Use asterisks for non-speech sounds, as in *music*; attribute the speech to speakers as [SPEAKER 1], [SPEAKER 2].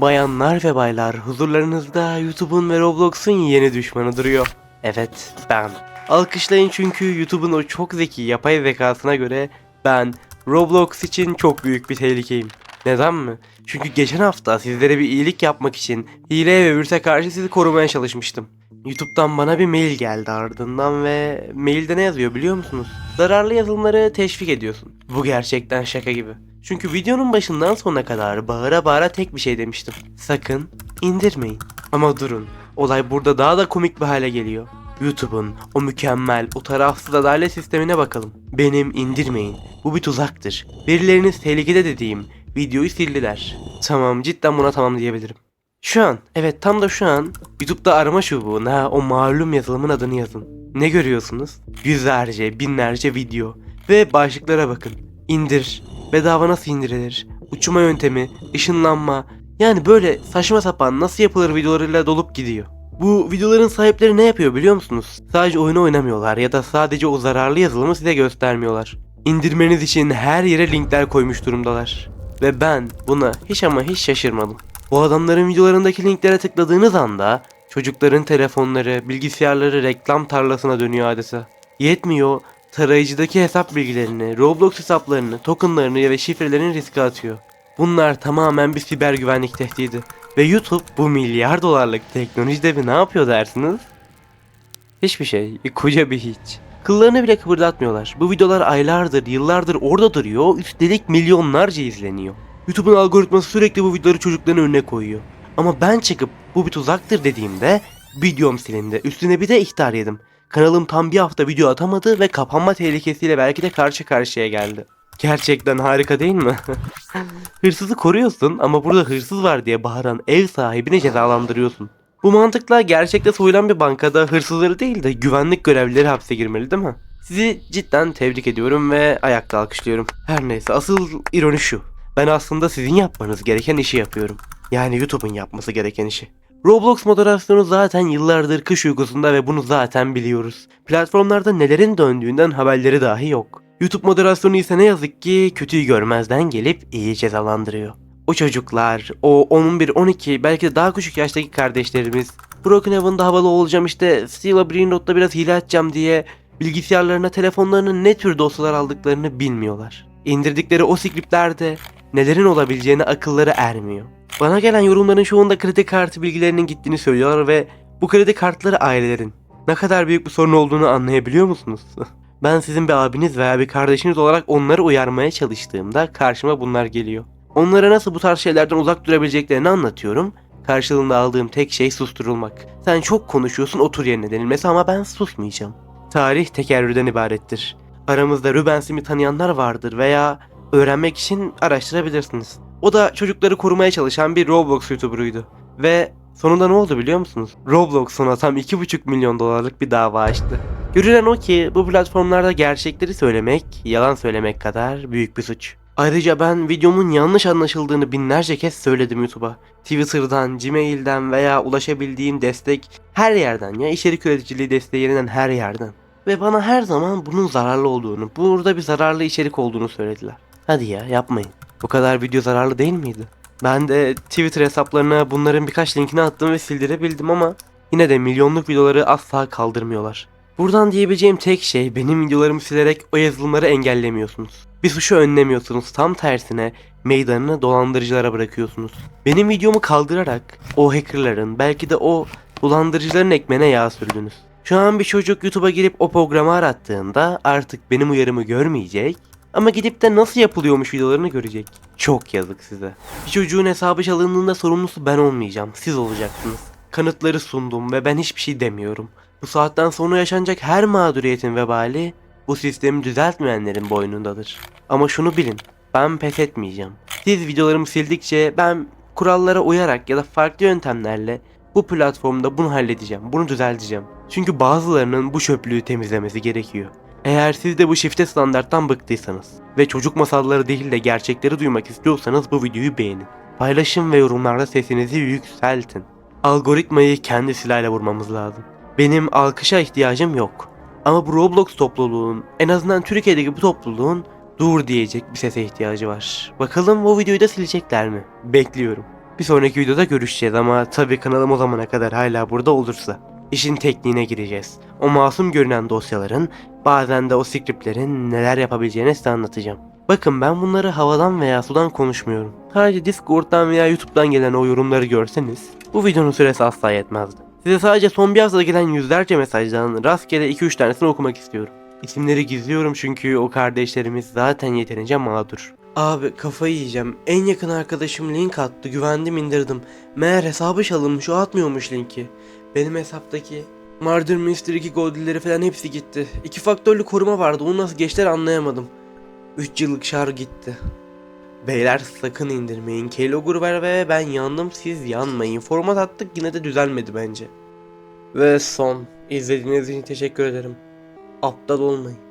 [SPEAKER 1] Bayanlar ve baylar huzurlarınızda YouTube'un ve Roblox'un yeni düşmanı duruyor. Evet ben. Alkışlayın çünkü YouTube'un o çok zeki yapay zekasına göre ben Roblox için çok büyük bir tehlikeyim. Neden mi? Çünkü geçen hafta sizlere bir iyilik yapmak için hileye ve virüse karşı sizi korumaya çalışmıştım. YouTube'dan bana bir mail geldi ardından ve mailde ne yazıyor biliyor musunuz? Zararlı yazılımları teşvik ediyorsun. Bu gerçekten şaka gibi. Çünkü videonun başından sonuna kadar bağıra bağıra tek bir şey demiştim. Sakın indirmeyin. Ama durun. Olay burada daha da komik bir hale geliyor. YouTube'un o mükemmel, o tarafsız adalet sistemine bakalım. Benim indirmeyin. Bu bir tuzaktır. Verileriniz tehlikede dediğim videoyu sildiler. Tamam cidden buna tamam diyebilirim. Şu an, evet tam da şu an YouTube'da arama çubuğuna o malum yazılımın adını yazın. Ne görüyorsunuz? Yüzlerce, binlerce video. Ve başlıklara bakın. İndir. Bedava nasıl indirilir? Uçma yöntemi, ışınlanma. Yani böyle saçma sapan nasıl yapılır videolarıyla dolup gidiyor. Bu videoların sahipleri ne yapıyor biliyor musunuz? Sadece oyunu oynamıyorlar ya da sadece o zararlı yazılımı size göstermiyorlar. İndirmeniz için her yere linkler koymuş durumdalar. Ve ben buna hiç ama hiç şaşırmadım. Bu adamların videolarındaki linklere tıkladığınız anda çocukların telefonları, bilgisayarları reklam tarlasına dönüyor adeta. Yetmiyor, tarayıcıdaki hesap bilgilerini, Roblox hesaplarını, tokenlarını ve şifrelerini riske atıyor. Bunlar tamamen bir siber güvenlik tehdidi. Ve YouTube bu milyar dolarlık teknoloji devi ne yapıyor dersiniz? Hiçbir şey, koca bir hiç. Kıllarını bile kıpırdatmıyorlar. Bu videolar aylardır, yıllardır orada duruyor, üstelik milyonlarca izleniyor. YouTube'un algoritması sürekli bu videoları çocukların önüne koyuyor. Ama ben çıkıp bu bir tuzaktır dediğimde videom silindi. Üstüne bir de ihtar yedim. Kanalım tam bir hafta video atamadı ve kapanma tehlikesiyle belki de karşı karşıya geldi. Gerçekten harika değil mi? *laughs* Hırsızı koruyorsun ama burada hırsız var diye bağıran ev sahibini cezalandırıyorsun. Bu mantıkla gerçekte soyulan bir bankada hırsızları değil de güvenlik görevlileri hapse girmeli değil mi? Sizi cidden tebrik ediyorum ve ayakta alkışlıyorum. Her neyse asıl ironi şu. Ben aslında sizin yapmanız gereken işi yapıyorum. Yani YouTube'un yapması gereken işi. Roblox moderasyonu zaten yıllardır kış uykusunda ve bunu zaten biliyoruz. Platformlarda nelerin döndüğünden haberleri dahi yok. YouTube moderasyonu ise ne yazık ki kötüyü görmezden gelip iyi cezalandırıyor. O çocuklar, o 11, 12 belki de daha küçük yaştaki kardeşlerimiz Broken Heaven'da havalı olacağım işte Steel Brain Rot'ta biraz hile açacağım diye bilgisayarlarına telefonlarının ne tür dosyalar aldıklarını bilmiyorlar. İndirdikleri o scriptlerde nelerin olabileceğine akılları ermiyor. Bana gelen yorumların çoğunda kredi kartı bilgilerinin gittiğini söylüyorlar ve bu kredi kartları ailelerin ne kadar büyük bir sorun olduğunu anlayabiliyor musunuz? *laughs* ben sizin bir abiniz veya bir kardeşiniz olarak onları uyarmaya çalıştığımda karşıma bunlar geliyor. Onlara nasıl bu tarz şeylerden uzak durabileceklerini anlatıyorum. Karşılığında aldığım tek şey susturulmak. Sen çok konuşuyorsun otur yerine denilmesi ama ben susmayacağım. Tarih tekerrürden ibarettir. Aramızda Rubens'imi tanıyanlar vardır veya öğrenmek için araştırabilirsiniz. O da çocukları korumaya çalışan bir Roblox YouTuber'ıydı. Ve sonunda ne oldu biliyor musunuz? Roblox ona tam 2,5 milyon dolarlık bir dava açtı. Görülen o ki bu platformlarda gerçekleri söylemek, yalan söylemek kadar büyük bir suç. Ayrıca ben videomun yanlış anlaşıldığını binlerce kez söyledim YouTube'a. Twitter'dan, Gmail'den veya ulaşabildiğim destek her yerden ya içerik üreticiliği desteği yerinden her yerden. Ve bana her zaman bunun zararlı olduğunu, burada bir zararlı içerik olduğunu söylediler. Hadi ya yapmayın. Bu kadar video zararlı değil miydi? Ben de Twitter hesaplarına bunların birkaç linkini attım ve sildirebildim ama yine de milyonluk videoları asla kaldırmıyorlar. Buradan diyebileceğim tek şey benim videolarımı silerek o yazılımları engellemiyorsunuz. Bir suçu önlemiyorsunuz tam tersine meydanını dolandırıcılara bırakıyorsunuz. Benim videomu kaldırarak o hackerların belki de o dolandırıcıların ekmeğine yağ sürdünüz. Şu an bir çocuk YouTube'a girip o programı arattığında artık benim uyarımı görmeyecek ama gidip de nasıl yapılıyormuş videolarını görecek. Çok yazık size. Bir çocuğun hesabı çalındığında sorumlusu ben olmayacağım. Siz olacaksınız. Kanıtları sundum ve ben hiçbir şey demiyorum. Bu saatten sonra yaşanacak her mağduriyetin vebali bu sistemi düzeltmeyenlerin boynundadır. Ama şunu bilin. Ben pes etmeyeceğim. Siz videolarımı sildikçe ben kurallara uyarak ya da farklı yöntemlerle bu platformda bunu halledeceğim. Bunu düzelteceğim. Çünkü bazılarının bu çöplüğü temizlemesi gerekiyor. Eğer siz de bu şifte standarttan bıktıysanız ve çocuk masalları değil de gerçekleri duymak istiyorsanız bu videoyu beğenin. Paylaşın ve yorumlarda sesinizi yükseltin. Algoritmayı kendi silahıyla vurmamız lazım. Benim alkışa ihtiyacım yok. Ama bu Roblox topluluğun, en azından Türkiye'deki bu topluluğun dur diyecek bir sese ihtiyacı var. Bakalım bu videoyu da silecekler mi? Bekliyorum. Bir sonraki videoda görüşeceğiz ama tabii kanalım o zamana kadar hala burada olursa. İşin tekniğine gireceğiz. O masum görünen dosyaların bazen de o scriptlerin neler yapabileceğini size anlatacağım. Bakın ben bunları havadan veya sudan konuşmuyorum. Sadece Discord'dan veya YouTube'dan gelen o yorumları görseniz bu videonun süresi asla yetmezdi. Size sadece son bir haftada gelen yüzlerce mesajdan rastgele 2-3 tanesini okumak istiyorum. İsimleri gizliyorum çünkü o kardeşlerimiz zaten yeterince mağdur. Abi kafayı yiyeceğim. En yakın arkadaşım link attı. Güvendim indirdim. Meğer hesabı çalınmış o atmıyormuş linki. Benim hesaptaki Murder Mystery 2 Goldilleri falan hepsi gitti. İki faktörlü koruma vardı. Onu nasıl geçtiler anlayamadım. 3 yıllık şar gitti. Beyler sakın indirmeyin. Keylogger ver ve ben yandım siz yanmayın. Format attık yine de düzelmedi bence. Ve son. İzlediğiniz için teşekkür ederim. Aptal olmayın.